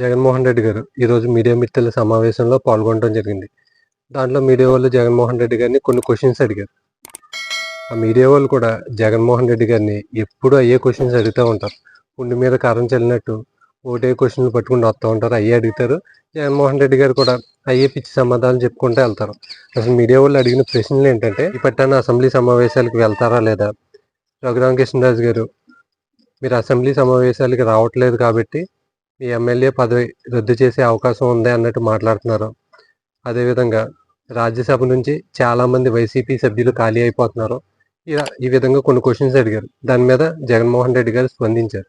జగన్మోహన్ రెడ్డి గారు ఈరోజు మీడియా మిత్రుల సమావేశంలో పాల్గొనడం జరిగింది. దాంట్లో మీడియా వాళ్ళు జగన్మోహన్ రెడ్డి గారిని కొన్ని క్వశ్చన్స్ అడిగారు. ఆ మీడియా వాళ్ళు కూడా జగన్మోహన్ రెడ్డి గారిని ఎప్పుడు అయ్యే క్వశ్చన్స్ అడుగుతూ ఉంటారు. ఉండి మీద కారం చల్లినట్టు ఒకటే క్వశ్చన్లు పట్టుకుని వస్తూ ఉంటారు. అయ్యే అడుగుతారు. జగన్మోహన్ రెడ్డి గారు కూడా అయ్యే పిచ్చి సమాధానం చెప్పుకుంటూ వెళ్తారు. అసలు మీడియా వాళ్ళు అడిగిన ప్రశ్నలు ఏంటంటే ఈ పట్టాన అసెంబ్లీ సమావేశాలకు వెళ్తారా లేదా? రఘురామకృష్ణరాజు గారు మీరు అసెంబ్లీ సమావేశాలకి రావట్లేదు కాబట్టి మీ ఎమ్మెల్యే పదవి రద్దు చేసే అవకాశం ఉంది అన్నట్టు మాట్లాడుతున్నారు. అదేవిధంగా రాజ్యసభ నుంచి చాలామంది వైసీపీ సభ్యులు ఖాళీ అయిపోతున్నారు. ఇలా ఈ విధంగా కొన్ని క్వశ్చన్స్ అడిగారు. దాని మీద జగన్మోహన్ రెడ్డి గారు స్పందించారు.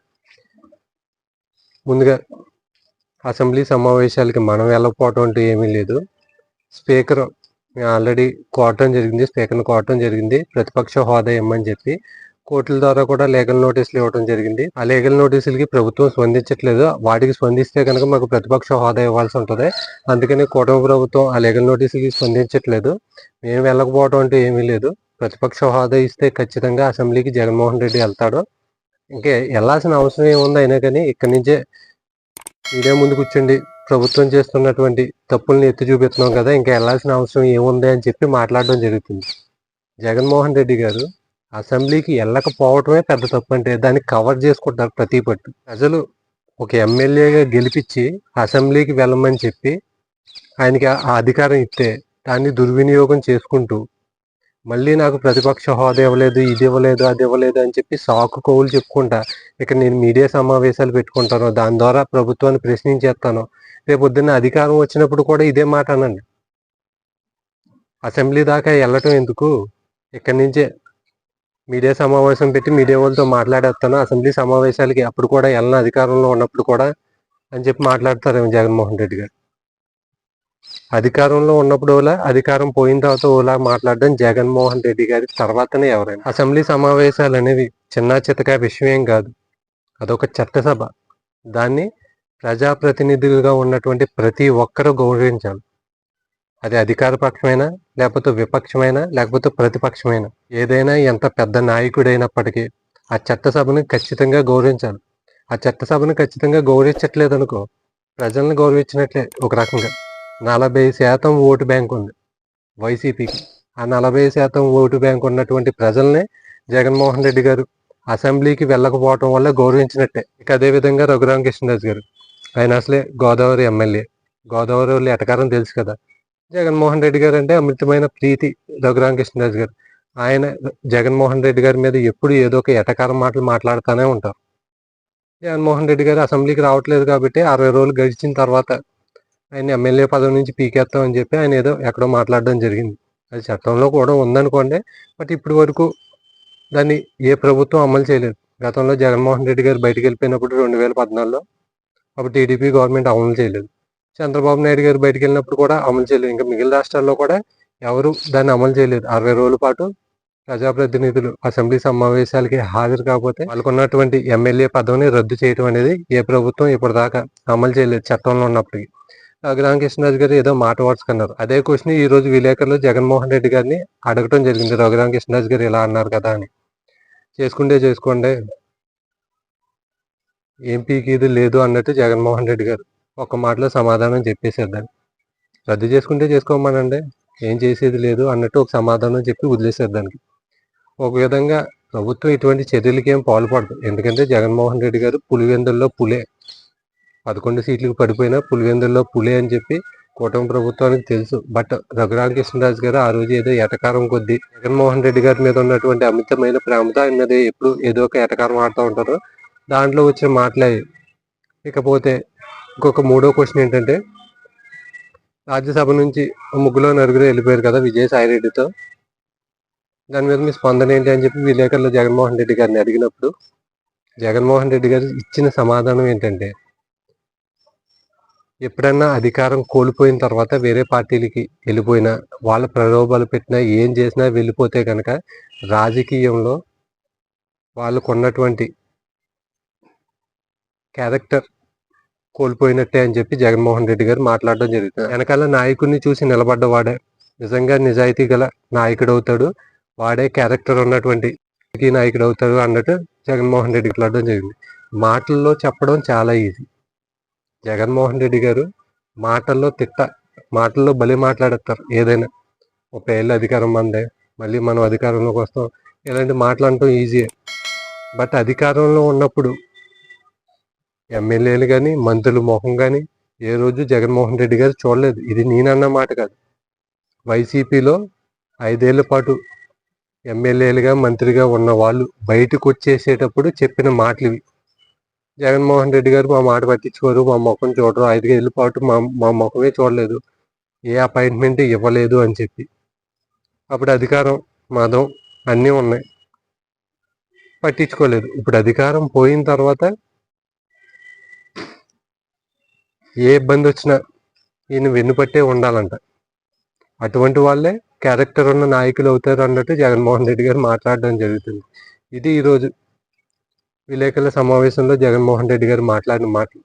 ముందుగా అసెంబ్లీ సమావేశాలకి మనం వెళ్ళకపోవటం అంటూ ఏమీ లేదు. స్పీకర్ ఆల్రెడీ కోటం జరిగింది. స్పీకర్ని కోటం జరిగింది. ప్రతిపక్ష హోదా ఇమ్మని చెప్పి కోర్టుల ద్వారా కూడా లీగల్ నోటీసులు ఇవ్వడం జరిగింది. ఆ లీగల్ నోటీసులకి ప్రభుత్వం స్పందించట్లేదు. వాటికి స్పందిస్తే కనుక మాకు ప్రతిపక్ష హోదా ఇవ్వాల్సి ఉంటుంది. అందుకని కూటమి ప్రభుత్వం ఆ లీగల్ నోటీసులకి స్పందించట్లేదు. మేము వెళ్ళకపోవడం అంటే ఏమీ లేదు. ప్రతిపక్ష హోదా ఇస్తే ఖచ్చితంగా అసెంబ్లీకి జగన్మోహన్ రెడ్డి వెళ్తాడు. ఇంకే వెళ్ళాల్సిన అవసరం ఏముంది అయినా కానీ ఇక్కడి నుంచే మీడియా ముందు కూర్చోండి. ప్రభుత్వం చేస్తున్నటువంటి తప్పుల్ని ఎత్తి చూపిస్తున్నాం కదా ఇంకా వెళ్ళాల్సిన అవసరం ఏముంది అని చెప్పి మాట్లాడడం జరుగుతుంది. జగన్మోహన్ రెడ్డి గారు అసెంబ్లీకి వెళ్ళకపోవటమే పెద్ద తప్పు అంటే దాన్ని కవర్ చేసుకుంటారు ప్రతి పట్టు. ప్రజలు ఒక ఎమ్మెల్యేగా గెలిపించి అసెంబ్లీకి వెళ్ళమని చెప్పి ఆయనకి ఆ అధికారం ఇస్తే దాన్ని దుర్వినియోగం చేసుకుంటూ మళ్ళీ నాకు ప్రతిపక్ష హోదా ఇవ్వలేదు ఇది ఇవ్వలేదు అది ఇవ్వలేదు అని చెప్పి సాకు కోవులు చెప్పుకుంటా ఇక్కడ నేను మీడియా సమావేశాలు పెట్టుకుంటాను దాని ద్వారా ప్రభుత్వాన్ని ప్రశ్నించేస్తాను రేపు పొద్దున్న అధికారం వచ్చినప్పుడు కూడా ఇదే మాట అనండి. అసెంబ్లీ దాకా వెళ్ళటం ఎందుకు? ఇక్కడి నుంచే మీడియా సమావేశం పెట్టి మీడియా వాళ్ళతో మాట్లాడేస్తాను. అసెంబ్లీ సమావేశాలకి అప్పుడు కూడా వెళ్ళిన అధికారంలో ఉన్నప్పుడు కూడా అని చెప్పి మాట్లాడతారేమో జగన్మోహన్ రెడ్డి గారు. అధికారంలో ఉన్నప్పుడు ఓలా అధికారం పోయిన తర్వాత ఓలా మాట్లాడడం జగన్మోహన్ రెడ్డి గారి తర్వాతనే ఎవరైనా. అసెంబ్లీ సమావేశాలు అనేవి చిన్న చితక విషయం కాదు. అదొక చట్టసభ. దాన్ని ప్రజాప్రతినిధులుగా ఉన్నటువంటి ప్రతి ఒక్కరూ గౌరవించాలి. అది అధికార పక్షమైనా లేకపోతే విపక్షమైనా లేకపోతే ప్రతిపక్షమైనా ఏదైనా ఎంత పెద్ద నాయకుడైనప్పటికీ ఆ చట్టసభను ఖచ్చితంగా గౌరవించాలి. ఆ చట్టసభను ఖచ్చితంగా గౌరవించట్లేదు అనుకో ప్రజల్ని గౌరవించినట్లే ఒక రకంగా. నలభై శాతం ఓటు బ్యాంక్ ఉంది వైసీపీకి. ఆ నలభై శాతం ఓటు బ్యాంక్ ఉన్నటువంటి ప్రజల్ని జగన్మోహన్ రెడ్డి గారు అసెంబ్లీకి వెళ్ళకపోవటం వల్ల గౌరవించినట్టే. ఇక అదేవిధంగా రఘురామకృష్ణరాజు గారు. ఆయన అసలే గోదావరి ఎమ్మెల్యే. గోదావరి వాళ్ళు ఎటకారం తెలుసు కదా. జగన్మోహన్ రెడ్డి గారు అంటే అమృతమైన ప్రీతి రఘురామకృష్ణరాజు గారు. ఆయన జగన్మోహన్ రెడ్డి గారి మీద ఎప్పుడు ఏదో ఒక ఎటకారం మాటలు మాట్లాడుతూనే ఉంటారు జగన్మోహన్ రెడ్డి గారు అసెంబ్లీకి రావట్లేదు కాబట్టి అరవై రోజులు గడిచిన తర్వాత ఆయన ఎమ్మెల్యే పదవి నుంచి పీకేస్తామని చెప్పి ఆయన ఏదో ఎక్కడో మాట్లాడడం జరిగింది. అది చట్టంలో కూడా ఉందనుకోండి బట్ ఇప్పటి వరకు దాన్ని ఏ ప్రభుత్వం అమలు చేయలేదు. గతంలో జగన్మోహన్ రెడ్డి గారు బయటకు వెళ్ళిపోయినప్పుడు రెండు వేల పద్నాలుగులో అప్పుడు టీడీపీ గవర్నమెంట్ అమలు చేయలేదు. చంద్రబాబు నాయుడు గారు బయటకు వెళ్ళినప్పుడు కూడా అమలు చేయలేదు. ఇంకా మిగిలిన రాష్ట్రాల్లో కూడా ఎవరు దాన్ని అమలు చేయలేదు. అరవై రోజుల పాటు ప్రజాప్రతినిధులు అసెంబ్లీ సమావేశాలకి హాజరు కాకపోతే వాళ్ళకున్నటువంటి ఎమ్మెల్యే పదవిని రద్దు చేయడం అనేది ఏ ప్రభుత్వం ఇప్పటిదాకా అమలు చేయలేదు చట్టంలో ఉన్నప్పటికీ. రఘురామకృష్ణరాజు గారు ఏదో మాట వాడుచుకున్నారు. అదే క్వశ్చన్ ఈ రోజు విలేకరులు జగన్మోహన్ రెడ్డి గారిని అడగటం జరిగింది. రఘురామకృష్ణరాజు గారు ఇలా అన్నారు కదా అని. చేసుకుంటే చేసుకోండి. ఎంపీకి ఇది లేదు అన్నట్టు జగన్మోహన్ రెడ్డి గారు. ఒక మాటలో సమాధానం చెప్పేసేద్దాన్ని రద్దు చేసుకుంటే చేసుకోమనండి. ఏం చేసేది లేదు అన్నట్టు ఒక సమాధానం చెప్పి వదిలేసేద్దానికి. ఒక విధంగా ప్రభుత్వం ఇటువంటి చర్యలకి ఏం పాల్పడదు. ఎందుకంటే జగన్మోహన్ రెడ్డి గారు పులివెందుల్లో పులే. పదకొండు సీట్లకు పడిపోయినా పులివెందుల్లో పులే అని చెప్పి కూటమి ప్రభుత్వానికి తెలుసు. బట్ రఘురామకృష్ణరాజు గారు ఆ రోజు ఏదో ఎటకారం కొద్దీ జగన్మోహన్ రెడ్డి గారి మీద ఉన్నటువంటి అమితమైన ప్రేమతో ఆయన మీద ఎప్పుడు ఏదో ఒక ఎటకారం ఆడుతూ ఉంటారు దాంట్లో వచ్చిన మాటలే. ఇకపోతే ఇంకొక మూడో క్వశ్చన్ ఏంటంటే రాజ్యసభ నుంచి ముగ్గులో నలుగురు వెళ్ళిపోయారు కదా విజయసాయి రెడ్డితో దాని మీద మీ స్పందన ఏంటి అని చెప్పి విలేకరులు జగన్మోహన్ రెడ్డి గారిని అడిగినప్పుడు జగన్మోహన్ రెడ్డి గారు ఇచ్చిన సమాధానం ఏంటంటే ఎప్పుడన్నా అధికారం కోల్పోయిన తర్వాత వేరే పార్టీలకి వెళ్ళిపోయినా వాళ్ళ ప్రలోభాలు పెట్టినా ఏం చేసినా వెళ్ళిపోతే కనుక రాజకీయంలో వాళ్ళకు ఉన్నటువంటి క్యారెక్టర్ కోల్పోయినట్టే అని చెప్పి జగన్మోహన్ రెడ్డి గారు మాట్లాడడం జరుగుతుంది వెనకాల నాయకుడిని చూసి నిలబడ్డవాడే నిజంగా నిజాయితీ గల నాయకుడు అవుతాడు వాడే క్యారెక్టర్ ఉన్నటువంటి నాయకుడు అవుతాడు అన్నట్టు జగన్మోహన్ రెడ్డి మాట్లాడడం జరిగింది. మాటల్లో చెప్పడం చాలా ఈజీ జగన్మోహన్ రెడ్డి గారు మాటల్లో తిట్ట మాటల్లో బలి మాట్లాడతారు ఏదైనా. ఒక ఏళ్ళు అధికారం మందే మళ్ళీ మనం అధికారంలోకి వస్తాం. ఇలాంటి మాటలు అంటాం ఈజీయే బట్ అధికారంలో ఉన్నప్పుడు ఎమ్మెల్యేలు కానీ మంత్రులు మొహం కానీ ఏ రోజు జగన్మోహన్ రెడ్డి గారు చూడలేదు. ఇది నేనన్న మాట కాదు. వైసీపీలో ఐదేళ్ళ పాటు ఎమ్మెల్యేలుగా మంత్రిగా ఉన్న వాళ్ళు బయటకు వచ్చేసేటప్పుడు చెప్పిన మాటలు ఇవి జగన్మోహన్ రెడ్డి గారు మా మాట పట్టించుకోరు మా ముఖం చూడరు. ఐదుగేళ్ళ పాటు మా మా ముఖమే చూడలేదు. ఏ అపాయింట్మెంట్ ఇవ్వలేదు అని చెప్పి. అప్పుడు అధికారం మదం అన్నీ ఉన్నాయి. పట్టించుకోలేదు. ఇప్పుడు అధికారం పోయిన తర్వాత ఏ ఇబ్బంది వచ్చినా ఈయన వెన్నుపట్టే ఉండాలంట. అటువంటి వాళ్ళే క్యారెక్టర్ ఉన్న నాయకులు అవుతారు అన్నట్టు జగన్మోహన్ రెడ్డి గారు మాట్లాడడం జరుగుతుంది. ఇది ఈరోజు విలేకరుల సమావేశంలో జగన్మోహన్ రెడ్డి గారు మాట్లాడిన మాటలు.